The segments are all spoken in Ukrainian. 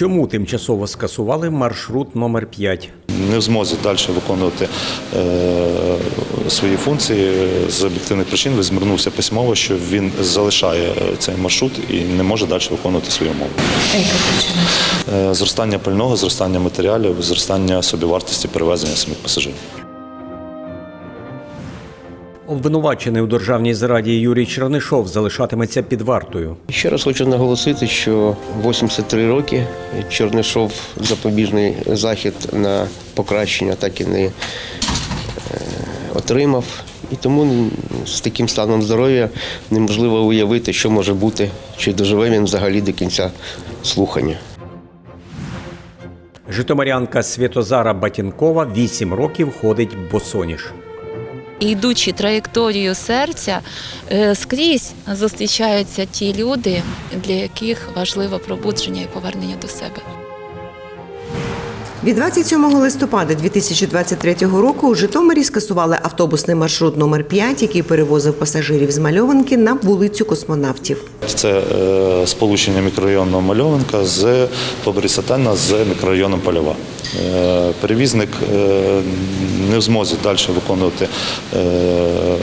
Чому тимчасово скасували маршрут номер 5? не в змозі далі виконувати е, свої функції з об'єктивних причин. Ви звернувся письмово, що він залишає е, цей маршрут і не може далі виконувати свою мову. Е, Зростання пального, зростання матеріалів, зростання собівартості перевезення самих пасажирів. Обвинувачений у державній зраді Юрій Чернишов залишатиметься під вартою. Ще раз хочу наголосити, що 83 роки Чернишов запобіжний захід на покращення так і не е, отримав. І тому з таким станом здоров'я неможливо уявити, що може бути, чи доживе він взагалі до кінця слухання. Житомирянка Святозара Батінкова 8 років ходить босоніж. Йдучи траєкторію серця, е, скрізь зустрічаються ті люди, для яких важливе пробудження і повернення до себе. Від 27 листопада 2023 року у Житомирі скасували автобусний маршрут номер 5, який перевозив пасажирів з Мальованки на вулицю космонавтів. Це е, сполучення мікрорайону Мальовинка з Побрісатена з мікрорайоном Польова. Е, Перевізник е, не в змозі далі виконувати е,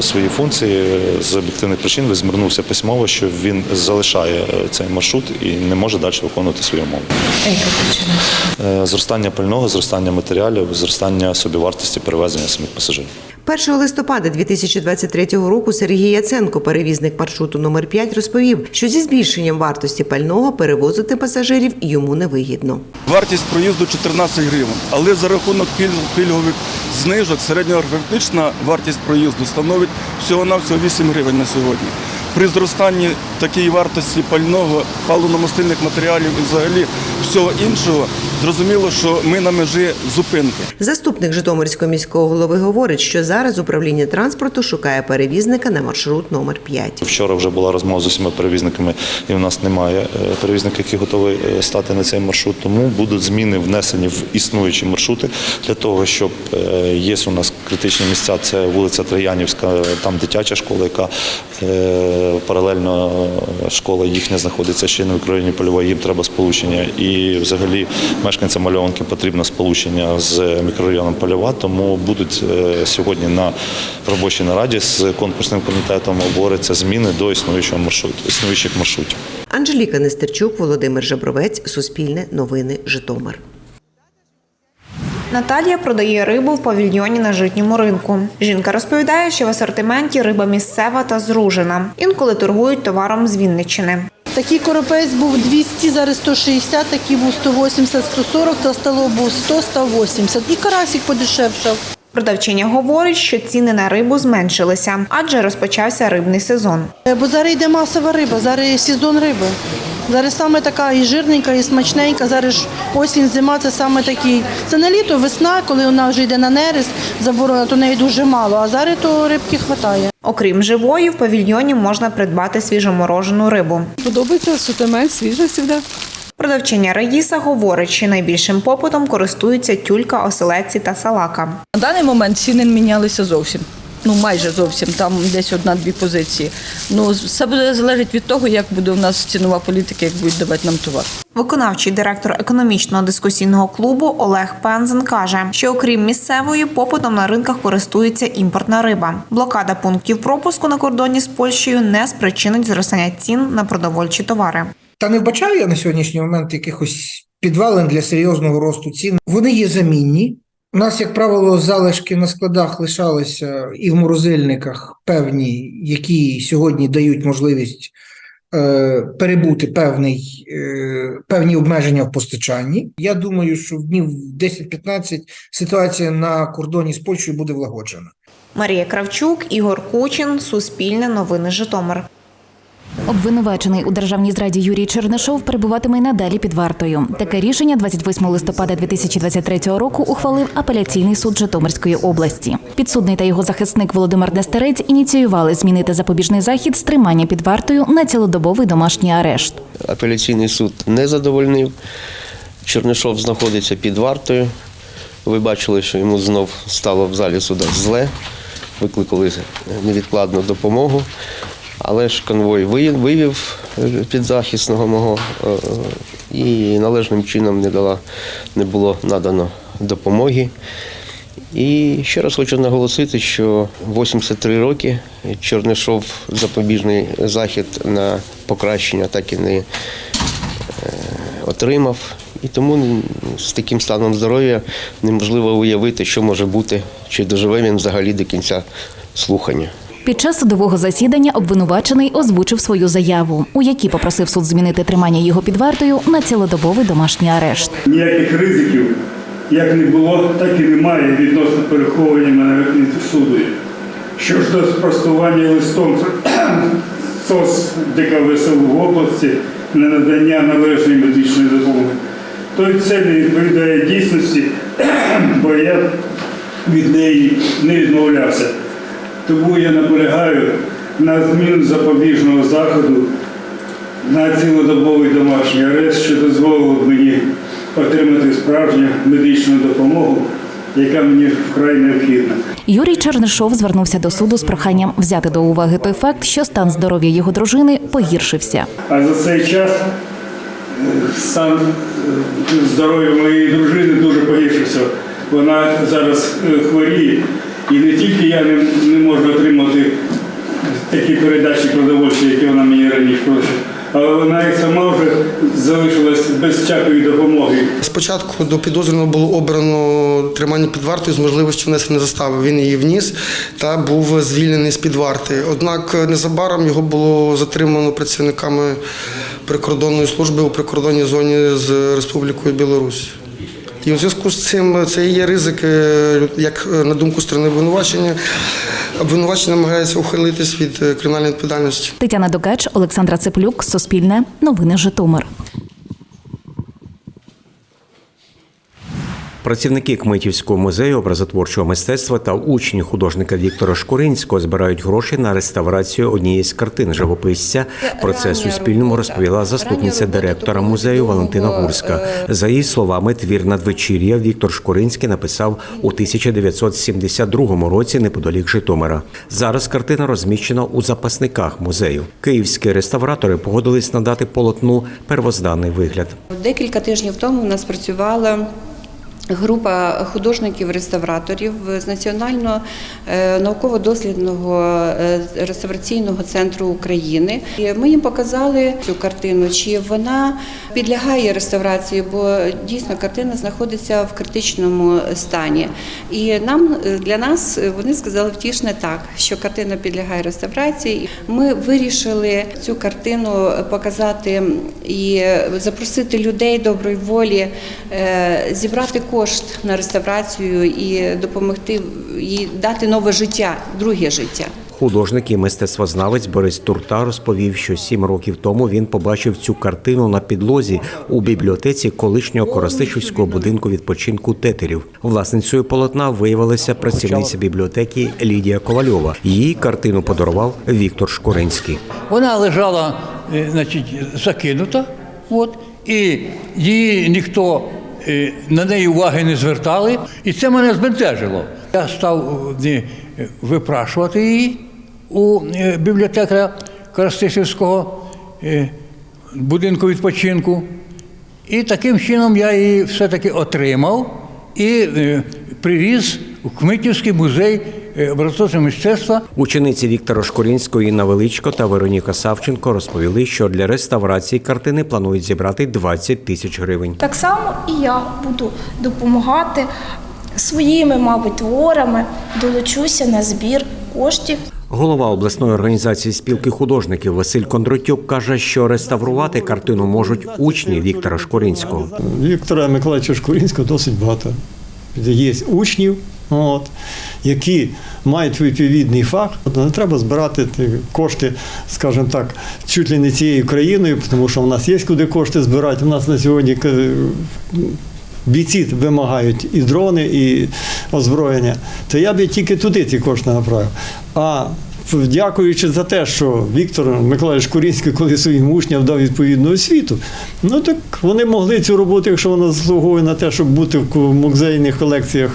свої функції з об'єктивних причин. Він звернувся письмово, що він залишає цей маршрут і не може далі виконувати свою умову. Е, Зростання пального, зростання матеріалів, зростання собівартості перевезення самих пасажирів. 1 листопада 2023 року Сергій Яценко, перевізник маршруту номер 5, розповів, що зі збільшенням вартості пального перевозити пасажирів йому невигідно. Вартість проїзду 14 гривень, але за рахунок пільгових знижок середньоарифметична вартість проїзду становить всього-навсього 8 гривень на сьогодні. При зростанні такої вартості пального, паливно-мастильних матеріалів і взагалі всього іншого, зрозуміло, що ми на межі зупинки. Заступник Житомирського міського голови говорить, що зараз управління транспорту шукає перевізника на маршрут номер 5. Вчора вже була розмова з усіма перевізниками, і в нас немає е, перевізника, який готовий е, стати на цей маршрут. Тому будуть зміни внесені в існуючі маршрути для того, щоб е, є у нас критичні місця. Це вулиця Троянівська, там дитяча школа, яка е, паралельно школа їхня знаходиться ще на мікрорайоні Польової. Їм треба сполучення. І взагалі мешканцям Мальованки потрібно сполучення з мікрорайоном Польова. Тому будуть е, сьогодні на робочій нараді з конкурсним комітетом обговорюються зміни до існуючого маршруту, існуючих маршрутів. Анжеліка Нестерчук, Володимир Жабровець, Суспільне новини, Житомир. Наталія продає рибу в павільйоні на житньому ринку. Жінка розповідає, що в асортименті риба місцева та зружена. Інколи торгують товаром з Вінниччини. Такий коропець був 200, зараз 160, такий був 180, 140, та стало був 100, 180. І карасик подешевшав. Продавчиня говорить, що ціни на рибу зменшилися, адже розпочався рибний сезон. Е, Бо зараз йде масова риба, зараз сезон риби. Зараз саме така і жирненька, і смачненька. Зараз ж осінь, зима це саме такий. Це не літо, весна, коли вона вже йде на нерест, заборона, то неї дуже мало. А зараз то рибки вистачає. Окрім живої, в павільйоні можна придбати свіжоморожену рибу. Подобається асортимент свіжий завжди. Продавчиня Раїса говорить, що найбільшим попитом користуються тюлька, оселедці та салака. На даний момент ціни не мінялися зовсім. Ну, майже зовсім, там десь одна-дві позиції. Ну, все буде залежати від того, як буде у нас цінова політика, як будуть давати нам товар. Виконавчий директор економічного дискусійного клубу Олег Пензен каже, що окрім місцевої, попитом на ринках користується імпортна риба. Блокада пунктів пропуску на кордоні з Польщею не спричинить зростання цін на продовольчі товари. Та не вбачаю я на сьогоднішній момент якихось підвалин для серйозного росту цін. Вони є замінні. У нас, як правило, залишки на складах лишалися і в морозильниках певні, які сьогодні дають можливість е, перебути певний, е, певні обмеження в постачанні. Я думаю, що в днів 10-15 ситуація на кордоні з Польщею буде влагоджена. Марія Кравчук, Ігор Кучин, Суспільне новини Житомир. Обвинувачений у державній зраді Юрій Чернишов перебуватиме й надалі під вартою. Таке рішення 28 листопада 2023 року ухвалив апеляційний суд Житомирської області. Підсудний та його захисник Володимир Нестерець ініціювали змінити запобіжний захід з тримання під вартою на цілодобовий домашній арешт. Апеляційний суд не задовольнив. Чернишов знаходиться під вартою. Ви бачили, що йому знов стало в залі суда зле. Викликали невідкладну допомогу. Але ж конвой вивів е, підзахисного мого е, і належним чином не, дала, не було надано допомоги. І ще раз хочу наголосити, що 83 роки Чернишов запобіжний захід на покращення так і не е, отримав. І тому з таким станом здоров'я неможливо уявити, що може бути, чи доживе він взагалі до кінця слухання. Під час судового засідання обвинувачений озвучив свою заяву, у якій попросив суд змінити тримання його під вартою на цілодобовий домашній арешт. Ніяких ризиків як не було, так і немає відносно переховування мене від суду. Що ж до спростування листом СОС ДКВСУ в області на надання належної медичної допомоги, то це не відповідає дійсності, бо я від неї не відмовлявся. Тому я наполягаю на зміну запобіжного заходу на цілодобовий домашній арест, що дозволило б мені отримати справжню медичну допомогу, яка мені вкрай необхідна. Юрій Чернишов звернувся до суду з проханням взяти до уваги той факт, що стан здоров'я його дружини погіршився. А за цей час е, стан е, здоров'я моєї дружини дуже погіршився. Вона зараз е, хворіє, і не тільки я не, не можу отримати такі передачі продовольчі, які вона мені раніше просить, але вона і сама вже залишилась без всякої допомоги. Спочатку до підозрюваного було обрано тримання під вартою з можливістю внесення застави. Він її вніс та був звільнений з під варти. Однак незабаром його було затримано працівниками прикордонної служби у прикордонній зоні з Республікою Білорусь. І у зв'язку з цим це є ризик, е, як е, на думку сторони обвинувачення. Обвинувачення намагається ухилитись від е, кримінальної відповідальності. Тетяна Докач, Олександра Цеплюк, Суспільне, Новини Житомир. Працівники Кмитівського музею образотворчого мистецтва та учні художника Віктора Шкуринського збирають гроші на реставрацію однієї з картин живописця. Про це Суспільному розповіла заступниця директора музею Валентина Гурська. За її словами, твір надвечір'я Віктор Шкуринський написав у 1972 році неподалік Житомира. Зараз картина розміщена у запасниках музею. Київські реставратори погодились надати полотну первозданний вигляд. Декілька тижнів тому у нас працювала група художників-реставраторів з Національного е, науково-дослідного е, реставраційного центру України. І Ми їм показали цю картину, чи вона підлягає реставрації, бо дійсно картина знаходиться в критичному стані. І нам е, для нас вони сказали втішне так, що картина підлягає реставрації. Ми вирішили цю картину показати і запросити людей доброї волі зібрати кошт на реставрацію і допомогти їй дати нове життя, друге життя. Художник і мистецтвознавець Борис Турта розповів, що сім років тому він побачив цю картину на підлозі у бібліотеці колишнього Коростишівського будинку відпочинку тетерів. Власницею полотна виявилася працівниця бібліотеки Лідія Ковальова. Її картину подарував Віктор Шкуринський. Вона лежала, е, значить, закинута, от, і її ніхто на неї уваги не звертали, і це мене збентежило. Я став е, випрашувати її у е, бібліотекаря Коростишівського е, будинку відпочинку. І таким чином я її все-таки отримав і е, привіз у Кмитівський музей е, образотворчого мистецтва. Учениці Віктора Шкурінського Інна Величко та Вероніка Савченко розповіли, що для реставрації картини планують зібрати 20 тисяч гривень. Так само і я буду допомагати своїми, мабуть, творами, долучуся на збір коштів. Голова обласної організації спілки художників Василь Кондротюк каже, що реставрувати картину можуть учні Віктора Шкуринського. Віктора Миколаївича Шкурінського досить багато. Є учнів, от, які мають відповідний фах. Не треба збирати кошти, скажімо так, чуть ли не цією країною, тому що в нас є куди кошти збирати. У нас на сьогодні е, бійці вимагають і дрони, і озброєння. То я б тільки туди ці кошти направив. А Дякуючи за те, що Віктор Миколаївич Курінський, коли своїм учням дав відповідну освіту, ну так вони могли цю роботу, якщо вона заслуговує на те, щоб бути в музейних колекціях,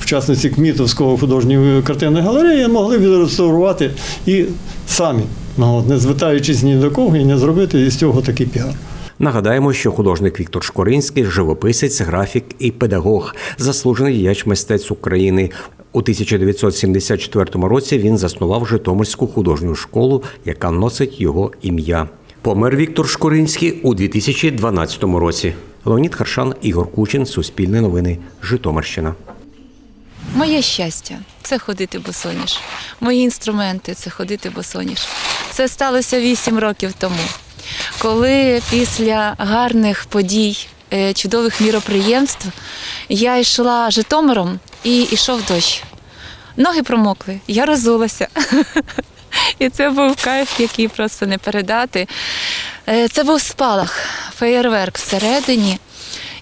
в частності Кмітовського художньої картинної галереї, могли відреставрувати і самі, ну, не звертаючись ні до кого і не зробити із цього такий піар. Нагадаємо, що художник Віктор Шкоринський живописець, графік і педагог, заслужений діяч мистецтв України. У 1974 році він заснував Житомирську художню школу, яка носить його ім'я. Помер Віктор Шкоринський у 2012 році. Леонід Харшан, Ігор Кучин, Суспільне новини, Житомирщина. Моє щастя це ходити босоніж. Мої інструменти це ходити босоніж. Це сталося вісім років тому, коли після гарних подій, е, чудових міроприємств я йшла Житомиром і йшов дощ. Ноги промокли, я розулася. І це був кайф, який просто не передати. Е, Це був спалах, феєрверк всередині.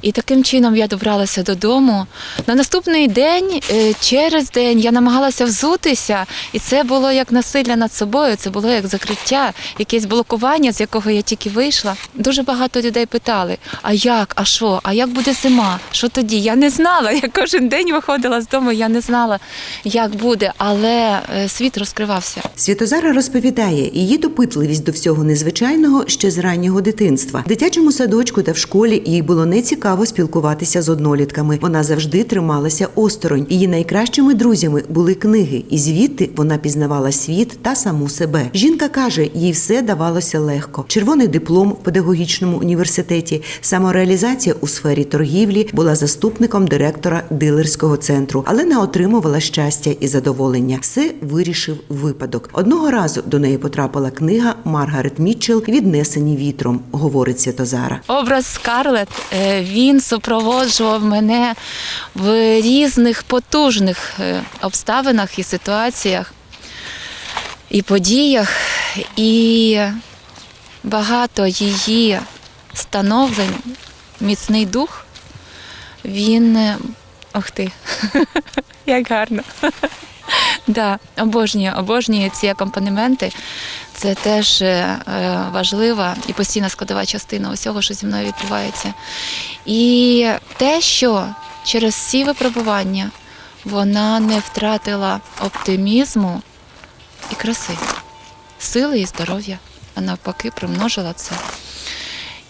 І таким чином я добралася додому. На наступний день, е, через день, я намагалася взутися, і це було як насилля над собою, це було як закриття, якесь блокування, з якого я тільки вийшла. Дуже багато людей питали: а як, а що, а як буде зима? Що тоді? Я не знала. Я кожен день виходила з дому, я не знала, як буде, але е, світ розкривався. Святозара розповідає, її допитливість до всього незвичайного ще з раннього дитинства. В дитячому садочку та в школі їй було нецікаво спілкуватися з однолітками. Вона завжди трималася осторонь. Її найкращими друзями були книги, і звідти вона пізнавала світ та саму себе. Жінка каже, їй все давалося легко: червоний диплом в педагогічному університеті, самореалізація у сфері торгівлі, була заступником директора дилерського центру, але не отримувала щастя і задоволення. Все вирішив випадок. Одного разу до неї потрапила книга Маргарет Мітчелл Віднесені вітром, говорить Святозара. Образ Скарлет е, він супроводжував мене в різних потужних е, обставинах і ситуаціях, і подіях, і багато її становлень, міцний дух, він. е, Ох ти, як гарно. Да, обожнюю, обожнюю ці акомпанементи. Це теж е, важлива і постійна складова частина усього, що зі мною відбувається. І те, що через всі випробування вона не втратила оптимізму і краси, сили і здоров'я, а навпаки, примножила це.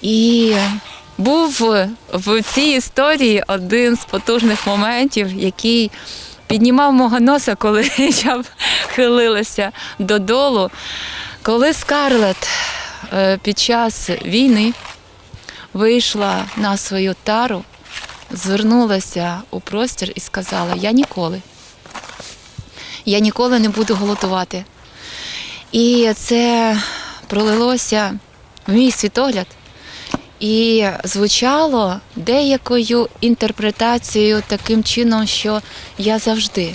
І був в цій історії один з потужних моментів, який піднімав мого носа, коли я хилилася додолу. Коли Скарлет е, під час війни вийшла на свою тару, звернулася у простір і сказала: Я ніколи, я ніколи не буду голодувати. І це пролилося в мій світогляд і звучало деякою інтерпретацією таким чином, що я завжди,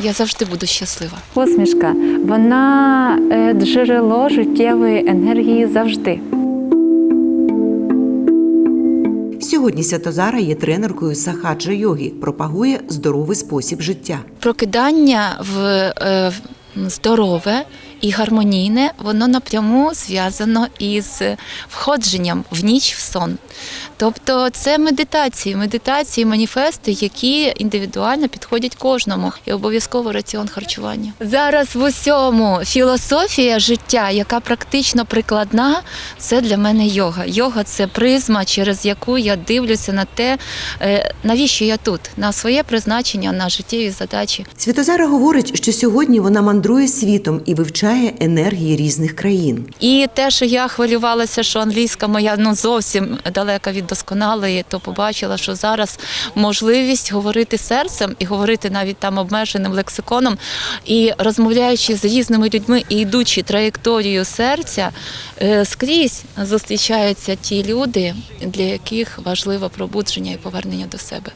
я завжди буду щаслива. Посмішка, вона е, джерело життєвої енергії завжди. Сьогодні Святозара є тренеркою сахаджа йоги, пропагує здоровий спосіб життя. Прокидання в е, в здорове і гармонійне, воно напряму зв'язано із входженням в ніч в сон. Тобто це медитації, медитації, маніфести, які індивідуально підходять кожному, і обов'язково раціон харчування. Зараз в усьому філософія життя, яка практично прикладна, це для мене йога. Йога це призма, через яку я дивлюся на те, е, навіщо я тут, на своє призначення, на життєві задачі. Святозара говорить, що сьогодні вона мандрує світом і вивчає енергії різних країн. І те, що я хвилювалася, що англійська моя ну зовсім далека від досконалої, то побачила, що зараз можливість говорити серцем і говорити навіть там обмеженим лексиконом, і розмовляючи з різними людьми і йдучи траєкторією серця, е, скрізь зустрічаються ті люди, для яких важливо пробудження і повернення до себе.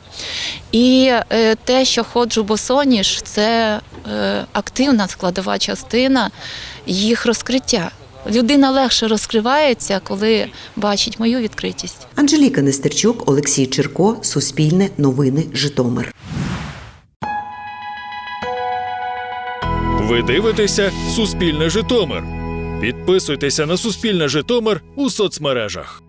І е, те, що ходжу босоніж, це е, активна складова частина їх розкриття. Людина легше розкривається, коли бачить мою відкритість. Анжеліка Нестерчук, Олексій Черко, Суспільне, Новини, Житомир. Ви дивитеся Суспільне Житомир. Підписуйтеся на Суспільне Житомир у соцмережах.